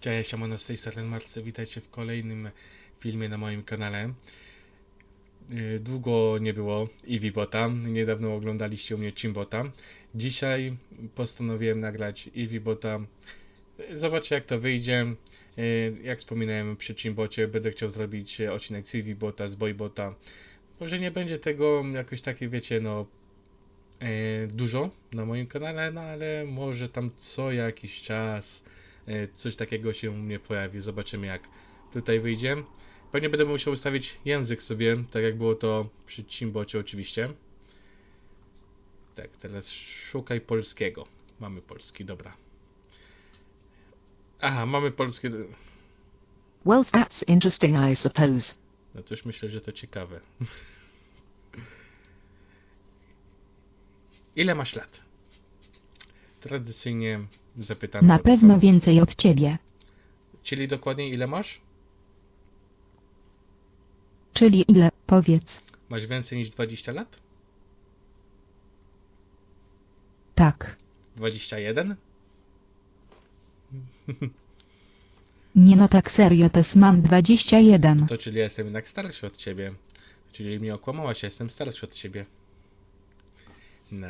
Cześć, siemano z tej strony Marcy, witajcie w kolejnym filmie na moim kanale. Yy, Długo nie było Eevee Bota, niedawno oglądaliście u mnie Chimbota. Dzisiaj postanowiłem nagrać Eevee Bota. Zobaczcie jak to wyjdzie. Yy, Jak wspominałem przy Chimbocie, będę chciał zrobić odcinek z Eevee Bota, z Boybota. Może nie będzie tego jakoś takie, wiecie, no e, dużo na moim kanale, no ale może tam co jakiś czas coś takiego się u mnie pojawi. Zobaczymy jak tutaj wyjdzie. Pewnie będę musiał ustawić język sobie, tak jak było to przy Chimbocie oczywiście. Tak, teraz szukaj polskiego. Mamy polski, dobra. Aha, mamy polskie. Well, that's interesting, I suppose. No to już myślę, że to ciekawe. Ile masz lat? Tradycyjnie zapytam. Na pewno samo. więcej od ciebie. Czyli dokładnie ile masz? Czyli ile, powiedz. Masz więcej niż 20 lat? Tak. 21? Nie no tak serio, też mam 21. To czyli ja jestem jednak starszy od ciebie. Czyli mnie okłamałaś, ja jestem starszy od ciebie. No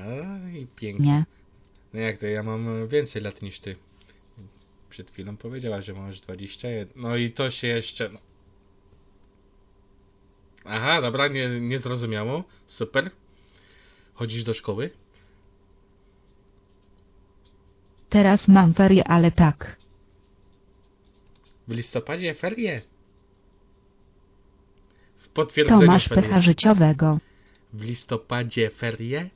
i pięknie. Nie. No jak to, ja mam więcej lat niż ty. Przed chwilą powiedziała, że masz 21. No i to się jeszcze... No. Aha, dobra, nie, nie zrozumiało. Super. Chodzisz do szkoły? Teraz mam ferie, ale tak. W listopadzie ferie? W potwierdzeniu masz ferie. pecha życiowego. W listopadzie ferie?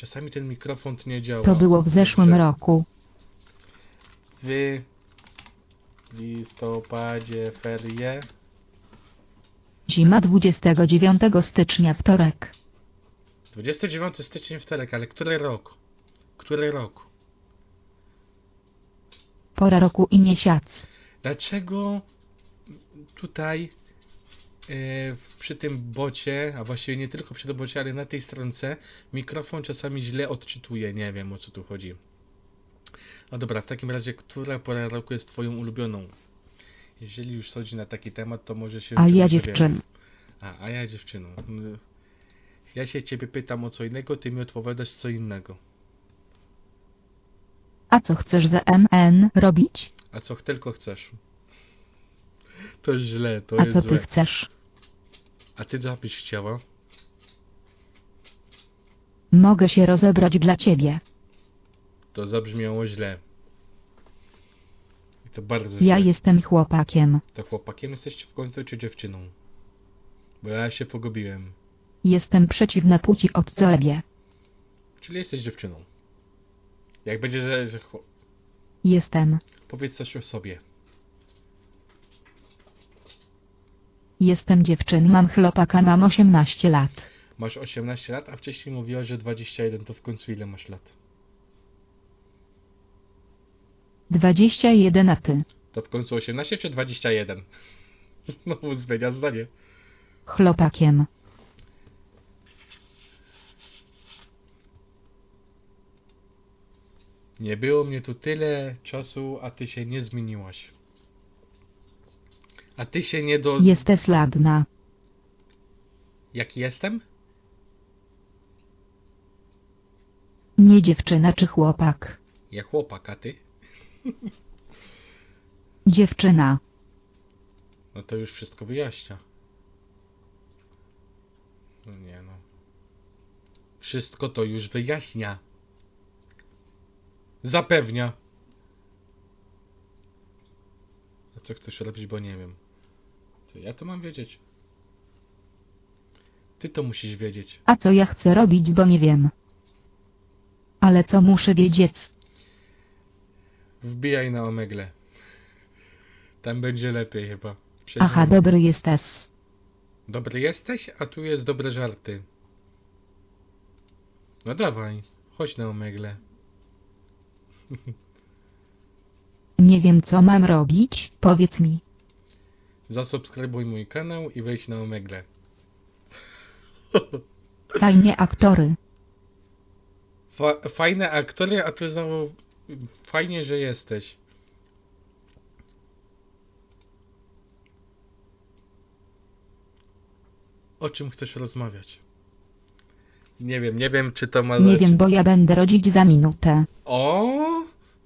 Czasami ten mikrofon nie działa. To było w zeszłym Dobrze. roku. W listopadzie ferie? Zima 29 stycznia, wtorek. 29 stycznia wtorek, ale który rok? Który rok? Pora roku i miesiąc. Dlaczego tutaj przy tym bocie, a właściwie nie tylko przy tym bocie, ale na tej stronce mikrofon czasami źle odczytuje? Nie wiem o co tu chodzi. No dobra, w takim razie, która pora roku jest twoją ulubioną? Jeżeli już chodzi na taki temat, to może się A ja dziewczyn. A, a ja dziewczyną. Ja się ciebie pytam o co innego, ty mi odpowiadasz co innego. A co chcesz za MN robić? A co tylko chcesz? To źle, to A jest co ty złe. chcesz? A ty co byś chciała? Mogę się rozebrać dla ciebie. To zabrzmiało źle. I to bardzo źle. Ja jestem chłopakiem. To chłopakiem jesteście w końcu czy dziewczyną? Bo ja się pogubiłem. Jestem przeciwna płci od ciebie. Czyli jesteś dziewczyną. Jak będzie, że, że chło- Jestem. powiedz coś o sobie. Jestem dziewczyn, mam chłopaka, mam 18 lat. Masz 18 lat, a wcześniej mówiła, że 21, to w końcu ile masz lat? 21 a ty. To w końcu 18 czy 21? Znowu zmienia zdanie. Chłopakiem. Nie było mnie tu tyle czasu, a ty się nie zmieniłaś. A ty się nie do... Jesteś ladna. Jaki jestem? Nie dziewczyna czy chłopak. Ja chłopak, a ty? Dziewczyna. No to już wszystko wyjaśnia. No nie no. Wszystko to już wyjaśnia. Zapewnia. A co chcesz robić, bo nie wiem. Co ja to mam wiedzieć? Ty to musisz wiedzieć. A co ja chcę robić, bo nie wiem. Ale co muszę wiedzieć? Wbijaj na omegle. Tam będzie lepiej chyba. Przecież Aha, dobry jesteś. Dobry jesteś, a tu jest dobre żarty. No dawaj, chodź na omegle. Nie wiem co mam robić, powiedz mi. Zasubskrybuj mój kanał i wejdź na Omegle. Fajne aktory. Fa fajne aktory, a ty znowu fajnie, że jesteś. O czym chcesz rozmawiać? Nie wiem, nie wiem, czy to ma. Nie wiem, bo ja będę rodzić za minutę. O,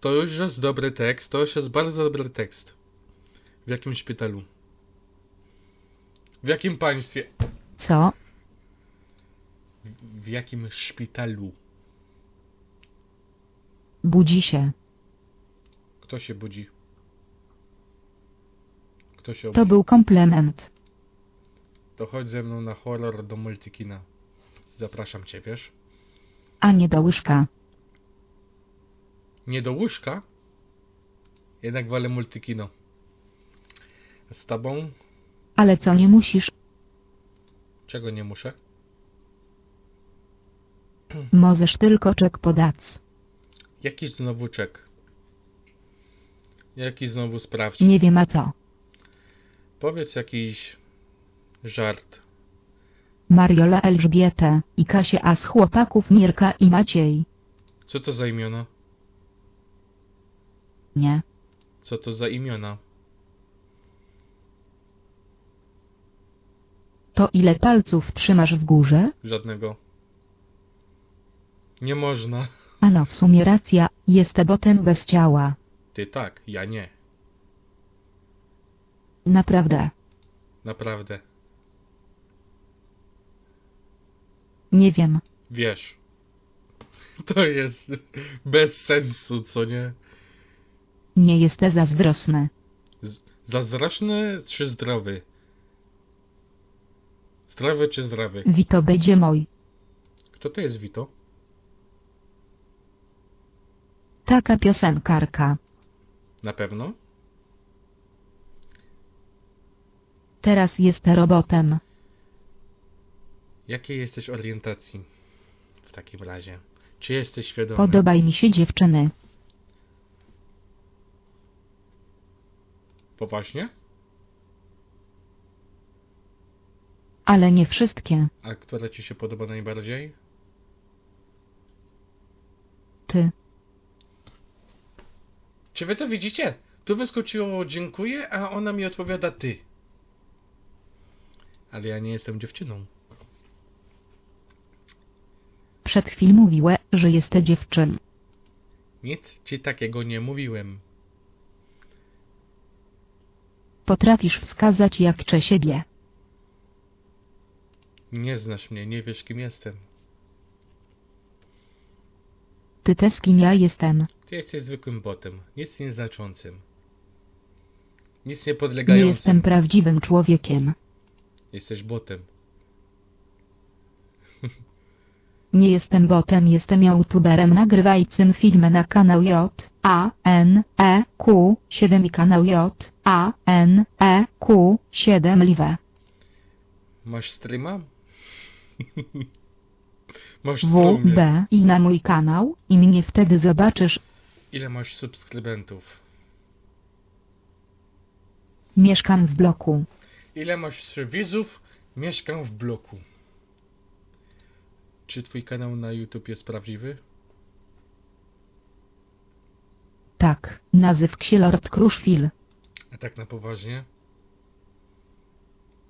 to już jest dobry tekst. To już jest bardzo dobry tekst. W jakim szpitalu? W jakim państwie? Co? W jakim szpitalu? Budzi się. Kto się budzi? Kto się To obudzi? był komplement. To chodź ze mną na horror do Multikina. Zapraszam cię, wiesz? A nie do łyżka. Nie do łóżka? Jednak wolę Multikino. Z tobą? Ale co nie musisz? Czego nie muszę? Możesz tylko czek podać. Jaki znowu czek? Jaki znowu sprawdź? Nie wiem a co. Powiedz jakiś żart. Mariola Elżbietę i Kasię a z chłopaków Mirka i Maciej. Co to za imiona? Nie. Co to za imiona? To ile palców trzymasz w górze? Żadnego. Nie można. A no w sumie racja, jest botem bez ciała. Ty tak, ja nie. Naprawdę. Naprawdę. Nie wiem. Wiesz. To jest bez sensu, co nie? Nie jestem zazdrosny. Z- Zazdrośny czy zdrowy? Zdrowy czy zdrowy? Wito będzie mój. Kto to jest Wito? Taka piosenkarka. Na pewno? Teraz jest robotem. Jakiej jesteś orientacji? W takim razie. Czy jesteś świadomy? Podobaj mi się dziewczyny. Poważnie? Ale nie wszystkie. A która ci się podoba najbardziej? Ty. Czy wy to widzicie? Tu wyskoczyło dziękuję, a ona mi odpowiada ty. Ale ja nie jestem dziewczyną. Przed chwilą mówiłe, że jesteś dziewczyn. Nic ci takiego nie mówiłem. Potrafisz wskazać jak cze siebie. Nie znasz mnie, nie wiesz kim jestem. Ty też kim ja jestem. Ty jesteś zwykłym botem, nic nieznaczącym. Nic nie Nie podlegającym. jestem prawdziwym człowiekiem. Jesteś botem. Nie jestem botem, jestem youtuberem nagrywającym filmy na kanał J, A, N, E, Q, 7 i kanał J, A, N, E, Q, 7 live. Masz streama? masz. B i na mój kanał i mnie wtedy zobaczysz. Ile masz subskrybentów? Mieszkam w bloku. Ile masz widzów? Mieszkam w bloku. Czy twój kanał na YouTube jest prawdziwy? Tak, nazyw Ksielord Kruszwil. A tak na poważnie?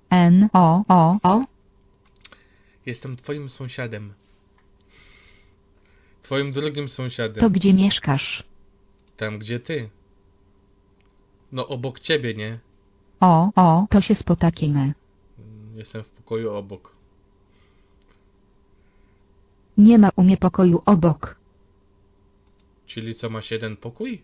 N, O, O, O. Jestem twoim sąsiadem. Twoim drugim sąsiadem. To gdzie mieszkasz? Tam gdzie ty. No obok ciebie, nie? O, O, to się spotakimy. Jestem w pokoju obok. Nie ma u mnie pokoju obok. Czyli co, masz jeden pokój?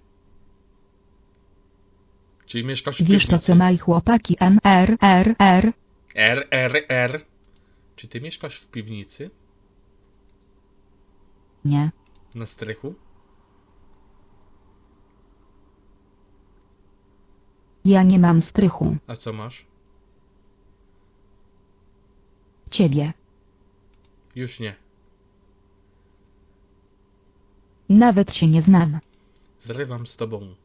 Czyli mieszkasz w Wiesz to piwnicy? co maj chłopaki M, R, R, R. R, R, R. Czy ty mieszkasz w piwnicy? Nie. Na strychu? Ja nie mam strychu. A co masz? Ciebie. Już nie. Nawet się nie znam. Zrywam z tobą.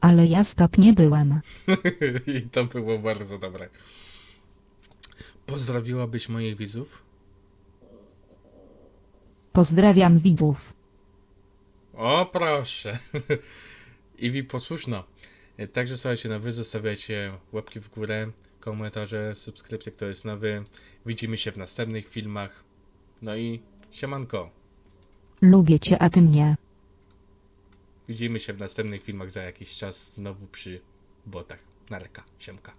Ale ja stop nie byłem. I to było bardzo dobre. Pozdrowiłabyś moich widzów? Pozdrawiam widzów. O, proszę. Iwi posłuszna. Także słuchajcie, no wy zostawiajcie łapki w górę, komentarze, subskrypcje, kto jest nowy. Widzimy się w następnych filmach. No i siemanko. Lubię cię, a ty mnie. Widzimy się w następnych filmach za jakiś czas znowu przy botach. Narka, siemka.